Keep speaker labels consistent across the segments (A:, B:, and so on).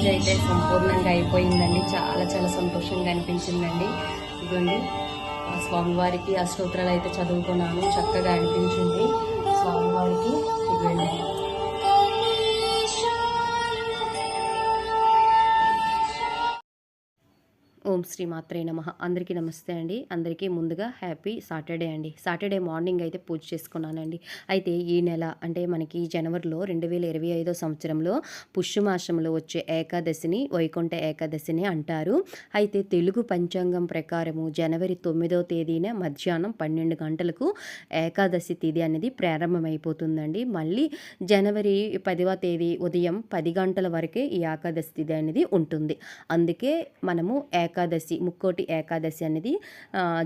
A: పూజ అయితే సంపూర్ణంగా అయిపోయిందండి. చాలా చాలా సంతోషంగా అనిపించిందండి. ఇదిగోండి ఆ స్వామివారికి ఆ స్తోత్రాలు అయితే చదువుకున్నాను. చక్కగా అనిపించింది. స్వామివారికి ఇవ్వండి ఓం శ్రీ మాత్రే నమ. అందరికీ నమస్తే అండి. అందరికీ ముందుగా హ్యాపీ సాటర్డే అండి. సాటర్డే మార్నింగ్ అయితే పూజ చేసుకున్నానండి. అయితే ఈ నెల అంటే మనకి జనవరిలో రెండు వేల ఇరవై ఐదో సంవత్సరంలో పుష్యమాసంలో వచ్చే ఏకాదశిని వైకుంఠ ఏకాదశిని అంటారు. అయితే తెలుగు పంచాంగం ప్రకారము జనవరి తొమ్మిదో తేదీన మధ్యాహ్నం పన్నెండు గంటలకు ఏకాదశి తిథి అనేది ప్రారంభమైపోతుందండి. మళ్ళీ జనవరి పదివ తేదీ ఉదయం పది గంటల వరకే ఈ ఏకాదశి తిథి అనేది ఉంటుంది. అందుకే మనము ఏకాదశి ముక్కోటి ఏకాదశి అనేది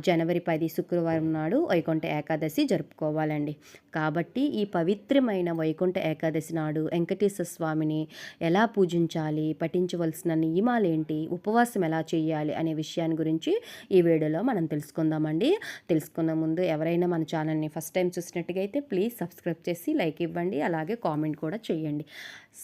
A: జనవరి పది శుక్రవారం నాడు వైకుంఠ ఏకాదశి జరుపుకోవాలండి. కాబట్టి ఈ పవిత్రమైన వైకుంఠ ఏకాదశి నాడు వెంకటేశ్వర స్వామిని ఎలా పూజించాలి పఠించవలసిన నియమాలేంటి ఉపవాసం ఎలా చేయాలి అనే విషయాన్ని గురించి ఈ వీడియోలో మనం తెలుసుకుందామండి. తెలుసుకున్న ముందు ఎవరైనా మన ఛానల్ని ఫస్ట్ టైం చూసినట్టుగా అయితే ప్లీజ్ సబ్స్క్రైబ్ చేసి లైక్ ఇవ్వండి అలాగే కామెంట్ కూడా చేయండి.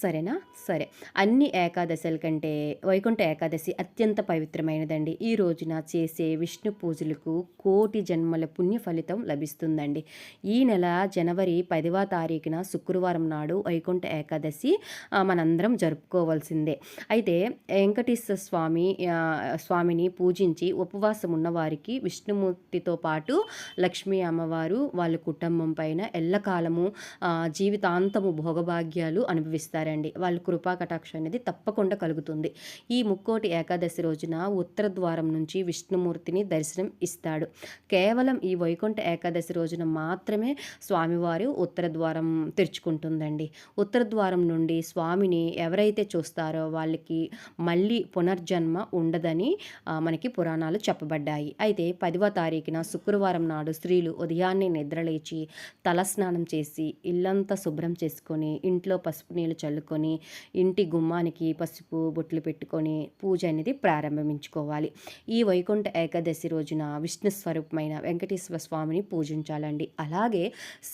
A: సరేనా? సరే. అన్ని ఏకాదశుల కంటే వైకుంఠ ఏకాదశి అత్యంత పవిత్రమైనది పవిత్రమైనదండి ఈ రోజున చేసే విష్ణు పూజలకు కోటి జన్మల పుణ్య ఫలితం లభిస్తుందండి. ఈ నెల జనవరి పదవ తారీఖున శుక్రవారం నాడు వైకుంఠ ఏకాదశి మనందరం జరుపుకోవాల్సిందే. అయితే వెంకటేశ్వర స్వామి స్వామిని పూజించి ఉపవాసం ఉన్నవారికి విష్ణుమూర్తితో పాటు లక్ష్మీ అమ్మవారు వాళ్ళ కుటుంబం పైన ఎల్లకాలము జీవితాంతము భోగభాగ్యాలు అనుభవిస్తారండి. వాళ్ళ కృపా కటాక్షం అనేది తప్పకుండా కలుగుతుంది. ఈ ముక్కోటి ఏకాదశి రోజున ఉత్తర ఉత్తర ద్వారం నుంచి విష్ణుమూర్తిని దర్శనం ఇస్తాడు. కేవలం ఈ వైకుంఠ ఏకాదశి రోజున మాత్రమే స్వామివారు ఉత్తర ద్వారం తెరుచుకుంటుందండి. ఉత్తర ద్వారం నుండి స్వామిని ఎవరైతే చూస్తారో వాళ్ళకి మళ్ళీ పునర్జన్మ ఉండదని మనకి పురాణాలు చెప్పబడ్డాయి. అయితే పదివ తారీఖున శుక్రవారం నాడు స్త్రీలు ఉదయాన్నే నిద్రలేచి తలస్నానం చేసి ఇల్లంతా శుభ్రం చేసుకొని ఇంట్లో పసుపు నీళ్ళు చల్లుకొని ఇంటి గుమ్మానికి పసుపు బొట్లు పెట్టుకొని పూజ అనేది ప్రారంభించుకోవాలి. ఈ వైకుంఠ ఏకాదశి రోజున విష్ణు స్వరూపమైన వెంకటేశ్వర స్వామిని పూజించాలండి. అలాగే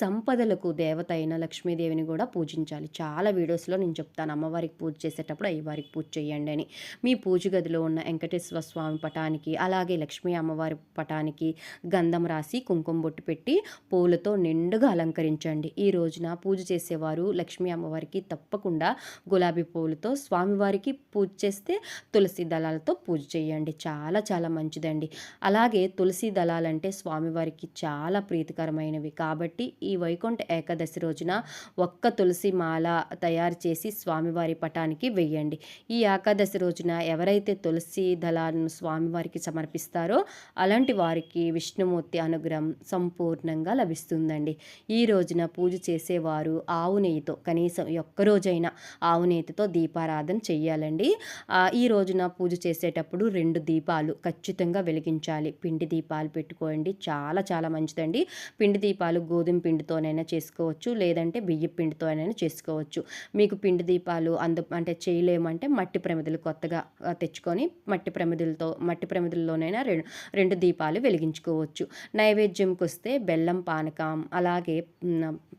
A: సంపదలకు దేవత అయిన లక్ష్మీదేవిని కూడా పూజించాలి. చాలా వీడియోస్లో నేను చెప్తాను. అమ్మవారికి పూజ చేసేటప్పుడు అయ్యవారికి పూజ చేయండి అని. మీ పూజ గదిలో ఉన్న వెంకటేశ్వర స్వామి పటానికి అలాగే లక్ష్మీ అమ్మవారి పటానికి గంధం రాసి కుంకుమ బొట్టు పెట్టి పూలతో నిండుగా అలంకరించండి. ఈ రోజున పూజ చేసేవారు లక్ష్మీ అమ్మవారికి తప్పకుండా గులాబీ పూలతో స్వామివారికి పూజ చేస్తే తులసి దళాలతో పూజ చేయండి. చాలా చాలా మంచిదండి. అలాగే తులసి దళాలంటే స్వామివారికి చాలా ప్రీతికరమైనవి. కాబట్టి ఈ వైకుంఠ ఏకాదశి రోజున ఒక్క తులసి మాల తయారు చేసి స్వామివారి పటానికి వెయ్యండి. ఈ ఏకాదశి రోజున ఎవరైతే తులసి దళాలను స్వామివారికి సమర్పిస్తారో అలాంటి వారికి విష్ణుమూర్తి అనుగ్రహం సంపూర్ణంగా లభిస్తుందండి. ఈ రోజున పూజ చేసేవారు ఆవు నెయ్యితో కనీసం ఒక్కరోజైనా ఆవు నెయ్యితో దీపారాధన చెయ్యాలండి. ఈ రోజున పూజ చేసేటప్పుడు రెండు దీపాలు ఖచ్చితంగా వెలిగించాలి. పిండి దీపాలు పెట్టుకోండి. చాలా చాలా మంచిదండి. పిండి దీపాలు గోధుమ పిండితోనైనా చేసుకోవచ్చు. లేదంటే బియ్య పిండితోనైనా చేసుకోవచ్చు. మీకు పిండి దీపాలు అందు అంటే చేయలేమంటే మట్టి ప్రమిదలు కొత్తగా తెచ్చుకొని మట్టి ప్రమిదలతో మట్టి ప్రమిదల్లోనైనా రెండు రెండు దీపాలు వెలిగించుకోవచ్చు. నైవేద్యంకి వస్తే బెల్లం పానకం అలాగే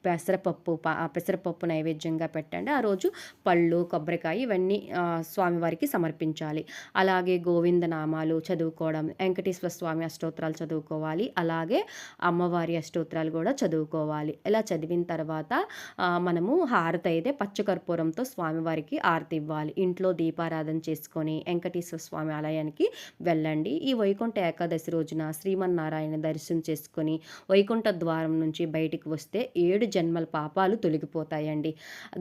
A: పెసరపప్పు పా పెసరపప్పు నైవేద్యంగా పెట్టండి. ఆ రోజు పళ్ళు కొబ్బరికాయ ఇవన్నీ స్వామివారికి సమర్పించాలి. అలాగే గోవింద నామాలు చదువుకోవడం వెంకటేశ్వర స్వామి అష్టోత్తరాలు చదువుకోవాలి. అలాగే అమ్మవారి అష్టోత్తరాలు కూడా చదువుకోవాలి. ఇలా చదివిన తర్వాత మనము హారతి అయితే పచ్చకర్పూరంతో స్వామివారికి హారతి ఇవ్వాలి. ఇంట్లో దీపారాధన చేసుకొని వెంకటేశ్వర స్వామి ఆలయానికి వెళ్ళండి. ఈ వైకుంఠ ఏకాదశి రోజున శ్రీమన్నారాయణ దర్శనం చేసుకొని వైకుంఠ ద్వారం నుంచి బయటికి వస్తే ఏడు జన్మల పాపాలు తొలగిపోతాయండి.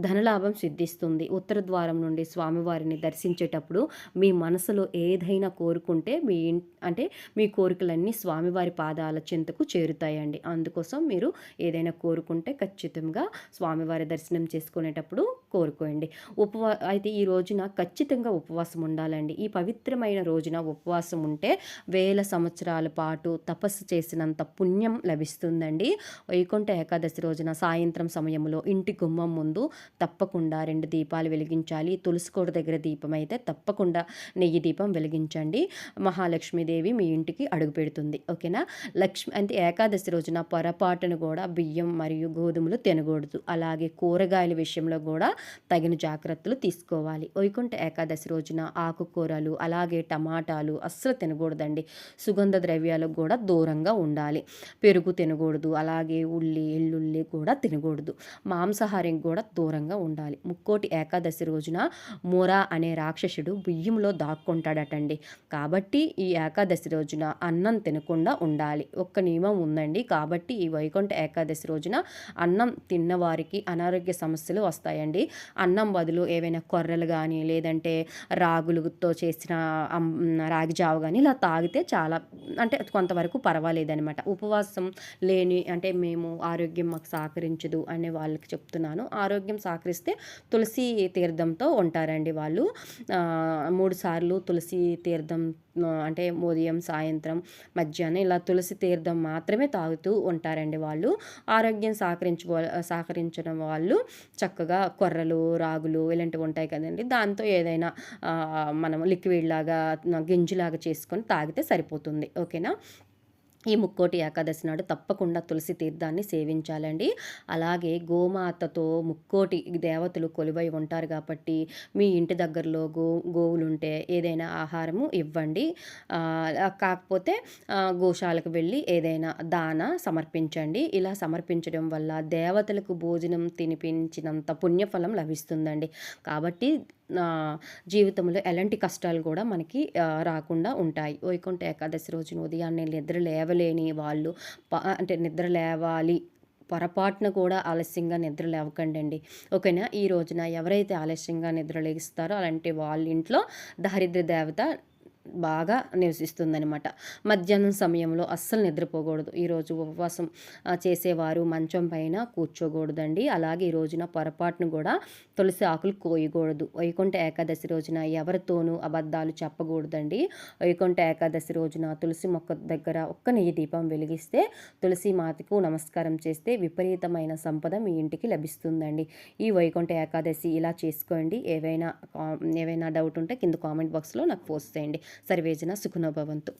A: ధనలాభం సిద్ధిస్తుంది. ఉత్తర ద్వారం నుండి స్వామివారిని దర్శించేటప్పుడు మీ మనసులో ఏదైనా కోరుకుంటే మీ అంటే మీ కోరికలన్నీ స్వామివారి పాదాల చింతకు చేరుతాయండి. అందుకోసం మీరు ఏదైనా కోరుకుంటే ఖచ్చితంగా స్వామివారి దర్శనం చేసుకునేటప్పుడు కోరుకోండి. ఉపవా అయితే ఈ రోజున ఖచ్చితంగా ఉపవాసం ఉండాలండి. ఈ పవిత్రమైన రోజున ఉపవాసం ఉంటే వేల సంవత్సరాల పాటు తపస్సు చేసినంత పుణ్యం లభిస్తుందండి. వైకుంఠ ఏకాదశి రోజున సాయంత్రం సమయంలో ఇంటి గుమ్మం ముందు తప్పకుండా రెండు దీపాలు వెలిగించాలి. తులసి కోట దగ్గర దీపం అయితే తప్పకుండా నెయ్యి దీపం వెలిగించండి. మహాలక్ష్మీదేవి మీ ఇంటికి అడుగుపెడుతుంది ఓకేనా? లక్ష్మి అంటే ఏకాదశి రోజున పొరపాటును కూడా బియ్యం మరియు గోధుమలు తినకూడదు. అలాగే కూరగాయల విషయంలో కూడా తగిన జాగ్రత్తలు తీసుకోవాలి. వైకుంఠ ఏకాదశి రోజున ఆకుకూరలు అలాగే టమాటాలు అస్సలు తినకూడదండి. సుగంధ ద్రవ్యాలకు కూడా దూరంగా ఉండాలి. పెరుగు తినకూడదు అలాగే ఉల్లి ఎల్లుల్లి కూడా తినకూడదు. మాంసాహారం కూడా దూరంగా ఉండాలి. ముక్కోటి ఏకాదశి రోజున మూరా అనే రాక్షసుడు బియ్యంలో దాక్కుంటాడటండి. కాబట్టి ఈ ఏకాదశి రోజున అన్నం తినకుండా ఉండాలి. ఒక్క నియమం ఉందండి. కాబట్టి ఈ వైకుంఠ ఏకాదశి రోజున అన్నం తిన్నవారికి అనారోగ్య సమస్యలు వస్తాయండి. అన్నం బదులు ఏవైనా కొర్రలు కానీ లేదంటే రాగులతో చేసిన రాగి జావ కానీ ఇలా తాగితే చాలా అంటే కొంతవరకు పర్వాలేదనమాట ఉపవాసం లేని అంటే మేము ఆరోగ్యం మాకు సహకరించదు అనే వాళ్ళకి చెప్తున్నాను. ఆరోగ్యం సహకరిస్తే తులసి తీర్థంతో ఉంటారండి వాళ్ళు. మూడు సార్లు తులసి తీర్థం అంటే ఉదయం సాయంత్రం మధ్యాహ్నం ఇలా తులసి తీర్థం మాత్రమే తాగుతూ ఉంటారండి వాళ్ళు. ఆరోగ్యం సహకరించు సహకరించడం వాళ్ళు చక్కగా కొర్రలు రాగులు ఇలాంటివి ఉంటాయి కదండి. దాంతో ఏదైనా మనం లిక్విడ్ లాగా గింజలాగా చేసుకొని తాగితే సరిపోతుంది. ఓకేనా? ఈ ముక్కోటి ఏకాదశి నాడు తప్పకుండా తులసి తీర్థాన్ని సేవించాలండి. అలాగే గోమాతతో ముక్కోటి దేవతలు కొలువై ఉంటారు కాబట్టి మీ ఇంటి దగ్గరలో గో గోవులు ఉంటే ఏదైనా ఆహారము ఇవ్వండి. కాకపోతే గోశాలకు వెళ్ళి ఏదైనా దాన సమర్పించండి. ఇలా సమర్పించడం వల్ల దేవతలకు భోజనం తినిపించినంత పుణ్యఫలం లభిస్తుందండి. కాబట్టి జీవితంలో ఎలాంటి కష్టాలు కూడా మనకి రాకుండా ఉంటాయి. వైకుంఠ ఏకాదశి రోజున ఉదయాన్నే నిద్ర లేవలేని వాళ్ళు అంటే నిద్ర లేవాలి పొరపాటున కూడా ఆలస్యంగా నిద్ర లేవకండి ఓకేనా? ఈ రోజున ఎవరైతే ఆలస్యంగా నిద్ర లేగిస్తారో అలాంటి వాళ్ళ ఇంట్లో దారిద్ర దేవత బాగా నివసిస్తుందనమాట మధ్యాహ్నం సమయంలో అస్సలు నిద్రపోకూడదు. ఈరోజు ఉపవాసం చేసేవారు మంచం పైన కూర్చోకూడదండి. అలాగే ఈ రోజున పొరపాటును కూడా తులసి ఆకులు కోయకూడదు. వైకుంఠ ఏకాదశి రోజున ఎవరితోనూ అబద్ధాలు చెప్పకూడదండి. వైకుంఠ ఏకాదశి రోజున తులసి మొక్క దగ్గర ఒక్క నెయ్యి దీపం వెలిగిస్తే తులసి మాతకు నమస్కారం చేస్తే విపరీతమైన సంపద మీ ఇంటికి లభిస్తుందండి. ఈ వైకుంఠ ఏకాదశి ఇలా చేసుకోండి. ఏవైనా ఏవైనా డౌట్ ఉంటే కింద కామెంట్ బాక్స్లో నాకు పోస్ట్ చేయండి. సర్వేజన సుఖనోభవంతు